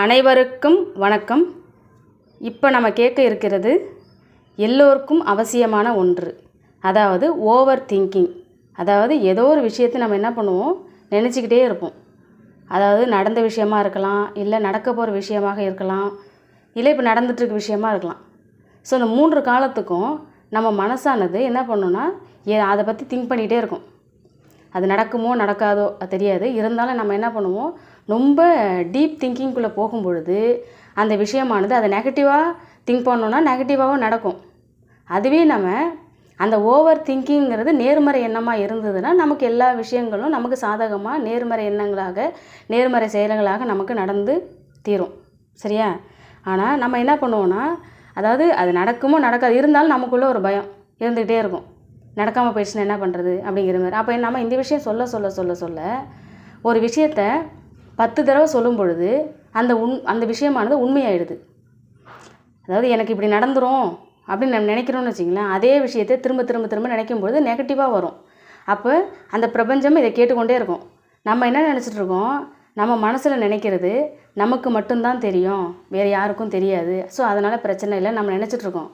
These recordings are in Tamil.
அனைவருக்கும் வணக்கம். இப்போ நம்ம கேட்க இருக்கிறது எல்லோருக்கும் அவசியமான ஒன்று. அதாவது ஓவர் திங்கிங் அதாவது ஏதோ ஒரு விஷயத்தை நம்ம என்ன பண்ணுவோம்? நினச்சிக்கிட்டே இருப்போம். அதாவது நடந்த விஷயமா இருக்கலாம் இல்லை நடக்க போகிற விஷயமாக இருக்கலாம் இல்லை இப்போ நடந்துட்டுருக்க விஷயமா இருக்கலாம். ஸோ இந்த மூன்று காலத்துக்கும் நம்ம மனசானது என்ன பண்ணுன்னா ஏ அதை பற்றி திங்க் பண்ணிகிட்டே இருக்கும். அது நடக்குமோ நடக்காதோ அது தெரியாது. இருந்தாலும் நம்ம என்ன பண்ணுவோம்? ரொம்ப டீப் திங்கிங்குள்ளே போகும் பொழுது அந்த விஷயமானது அதை நெகட்டிவாக திங்க் பண்ணோன்னா நெகட்டிவாகவும் நடக்கும். அதுவே நம்ம அந்த ஓவர் திங்கிங்கிறது நேர்மறை எண்ணமாக இருந்ததுன்னா நமக்கு எல்லா விஷயங்களும் நமக்கு சாதகமாக நேர்மறை எண்ணங்களாக நேர்மறை செயல்களாக நமக்கு நடந்து தீரும். சரியா? ஆனால் நம்ம என்ன பண்ணுவோன்னா அதாவது அது நடக்குமோ நடக்காது இருந்தாலும் நமக்குள்ளே ஒரு பயம் இருந்துக்கிட்டே இருக்கும். நடக்காமல் போயிடுச்சுன்னா என்ன பண்ணுறது அப்படிங்கிற மாதிரி. அப்போ நம்ம இந்த விஷயம் சொல்ல சொல்ல சொல்ல சொல்ல ஒரு விஷயத்த பத்து தடவை சொல்லும் பொழுது அந்த உண் அந்த விஷயமானது உண்மையாயிடுது. அதாவது எனக்கு இப்படி நடந்துரும் அப்படின்னு நம்ம நினைக்கிறோம்னு வச்சிங்களேன் அதே விஷயத்தை திரும்ப திரும்ப திரும்ப நினைக்கும் பொழுது நெகட்டிவாக வரும். அப்போ அந்த பிரபஞ்சம் இதை கேட்டுக்கொண்டே இருக்கும். நம்ம என்ன நினச்சிட்டு இருக்கோம்? நம்ம மனசில் நினைக்கிறது நமக்கு மட்டும்தான் தெரியும். வேறு யாருக்கும் தெரியாது. ஸோ அதனால் பிரச்சனை இல்லை. நம்ம நினச்சிட்டு இருக்கோம்.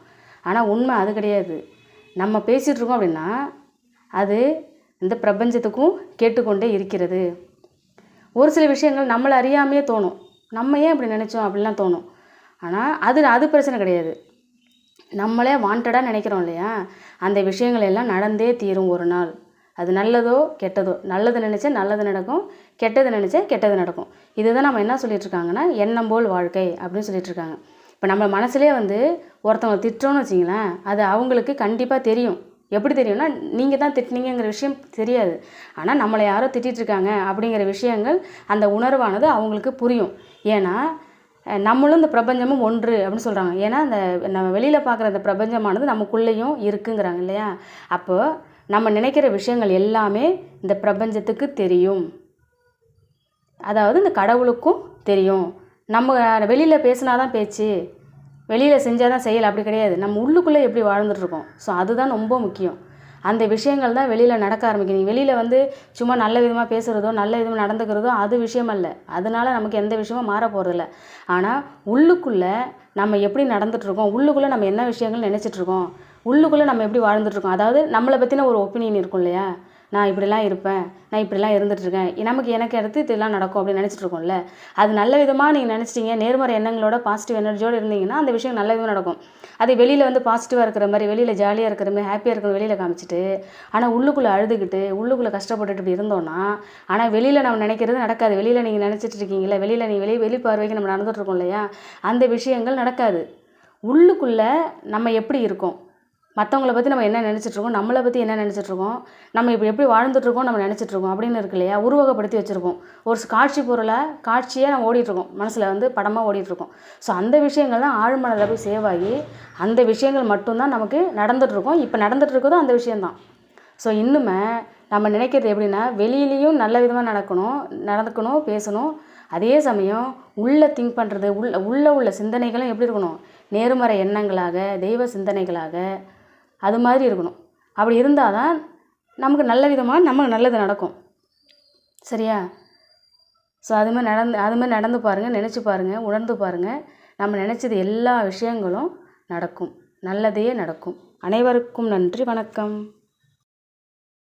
ஆனால் உண்மை அது கிடையாது. நம்ம பேசிகிட்ருக்கோம் அப்படின்னா அது இந்த பிரபஞ்சத்துக்கும் கேட்டுக்கொண்டே இருக்கிறது. ஒரு சில விஷயங்கள் நம்மளை அறியாமையே தோணும். நம்ம ஏன் இப்படி நினச்சோம் அப்படிலாம் தோணும். ஆனால் அது அது பிரச்சனை கிடையாது. நம்மளே வாண்டடாக நினைக்கிறோம் இல்லையா? அந்த விஷயங்கள் எல்லாம் நடந்தே தீரும் ஒரு நாள். அது நல்லதோ கெட்டதோ. நல்லது நினச்சா நல்லது நடக்கும். கெட்டது நினச்சா கெட்டது நடக்கும். இதுதான் நம்ம என்ன சொல்லிகிட்ருக்காங்கன்னா எண்ணம் போல் வாழ்க்கை அப்படின்னு சொல்லிட்டு இருக்காங்க. இப்போ நம்ம மனசுலேயே வந்து ஒருத்தவங்க திட்டோன்னு வச்சிங்களேன் அது அவங்களுக்கு கண்டிப்பாக தெரியும். எப்படி தெரியும்னா நீங்கள் தான் திட்டினீங்கிற விஷயம் தெரியாது. ஆனால் நம்மளை யாரோ திட்டிகிட்ருக்காங்க அப்படிங்கிற விஷயங்கள் அந்த உணர்வானது அவங்களுக்கு புரியும். ஏன்னா நம்மளும் இந்த பிரபஞ்சமும் ஒன்று அப்படின்னு சொல்கிறாங்க ஏன்னா அந்த நம்ம வெளியில் பார்க்குற அந்த பிரபஞ்சமானது நமக்குள்ளேயும் இருக்குங்கிறாங்க இல்லையா? அப்போது நம்ம நினைக்கிற விஷயங்கள் எல்லாமே இந்த பிரபஞ்சத்துக்கு தெரியும். அதாவது இந்த கடவுளுக்கும் தெரியும். நம்ம வெளியில் பேசினா தான் பேச்சு. வெளியில் செஞ்சால் தான் செயல் அப்படி கிடையாது. நம்ம உள்ளுக்குள்ளே எப்படி வாழ்ந்துட்டுருக்கோம்? ஸோ அதுதான் ரொம்ப முக்கியம். அந்த விஷயங்கள் தான் வெளியில் நடக்க ஆரம்பிக்கும் நீ வெளியில் வந்து சும்மா நல்ல விதமாக பேசுகிறதோ நல்ல விதமாக நடந்துக்கிறதோ அது விஷயம் அல்ல. அதனால நமக்கு எந்த விஷயமும் மாற போகிறதில்ல ஆனால் உள்ளுக்குள்ளே நம்ம எப்படி நடந்துகிட்ருக்கோம் உள்ளுக்குள்ளே நம்ம என்ன விஷயங்கள் நினச்சிட்ருக்கோம் உள்ளுக்குள்ளே நம்ம எப்படி வாழ்ந்துட்டுருக்கோம்? அதாவது நம்மளை பற்றின ஒரு ஒப்பீனியன் இருக்கும் இல்லையா? நான் இப்படிலாம் இருப்பேன் நான் இப்படிலாம் இருந்துகிட்ருக்கேன் நமக்கு எனக்கு அடுத்து இதெல்லாம் நடக்கும் அப்படின்னு நினச்சிட்டு இருக்கோம்ல அது நல்ல விதமாக நீங்கள் நினச்சிட்டீங்க நேர்மறை எண்ணங்களோட பாசிட்டிவ் எனர்ஜியோடு இருந்தீங்கன்னா அந்த விஷயம் நல்ல விதமாக நடக்கும். அது வெளியில் வந்து பாசிட்டிவாக இருக்கிற மாதிரி வெளியில் ஜாலியாக இருக்கிற மாதிரி ஹாப்பியாக இருக்கிற வெளியில் காமிச்சிட்டு ஆனால் உள்ளுக்குள்ளே அழுதுகிட்டு உள்ளுக்குள்ளே கஷ்டப்பட்டுட்டு இப்படி இருந்தோன்னா ஆனால் வெளியில் நம்ம நினைக்கிறது நடக்காது. வெளியில் நீங்கள் நினச்சிட்டு இருக்கீங்களா வெளியில் நீங்கள் வெளியே வெளி பார்வைக்கு நம்ம நடந்துகிட்ருக்கோம் இல்லையா? அந்த விஷயங்கள் நடக்காது. உள்ளுக்குள்ளே நம்ம எப்படி இருக்கோம்? மற்றவங்கள பற்றி நம்ம என்ன நினச்சிட்ருக்கோம் நம்மளை பற்றி என்ன நினச்சிட்ருக்கோம் நம்ம இப்போ எப்படி வாழ்ந்துட்டுருக்கோம் நம்ம நினச்சிட்ருக்கோம் அப்படின்னு இருக்கு இல்லையா? உருவகப்படுத்தி வச்சுருக்கோம். ஒரு காட்சி பொருளை காட்சியாக நம்ம ஓடிட்டுருக்கோம். மனசில் வந்து படமாக ஓடிட்டுருக்கோம். ஸோ அந்த விஷயங்கள் தான் ஆழ்மனதில் போய் சேவ் ஆகி அந்த விஷயங்கள் மட்டும்தான் நமக்கு நடந்துகிட்ருக்கோம் இப்போ நடந்துகிட்ருக்கதும் அந்த விஷயந்தான் ஸோ இன்னுமே நம்ம நினைக்கிறது எப்படின்னா வெளியிலையும் நல்ல விதமாக நடக்கணும் நடந்துக்கணும் பேசணும். அதே சமயம் உள்ளே திங்க் பண்ணுறது உள்ள உள்ளே உள்ள சிந்தனைகளும் எப்படி இருக்கணும்? நேர்மறை எண்ணங்களாக தெய்வ சிந்தனைகளாக அது மாதிரி இருக்கணும். அப்படி இருந்தால் தான் நமக்கு நல்ல விதமாக நமக்கு நல்லது நடக்கும். சரியா? ஸோ அது மாதிரி நடந்து அது மாதிரி நடந்து பாருங்கள் நினச்சி பாருங்கள் உணர்ந்து பாருங்கள் நம்ம நினச்சது எல்லா விஷயங்களும் நடக்கும். நல்லதே நடக்கும். அனைவருக்கும் நன்றி வணக்கம்.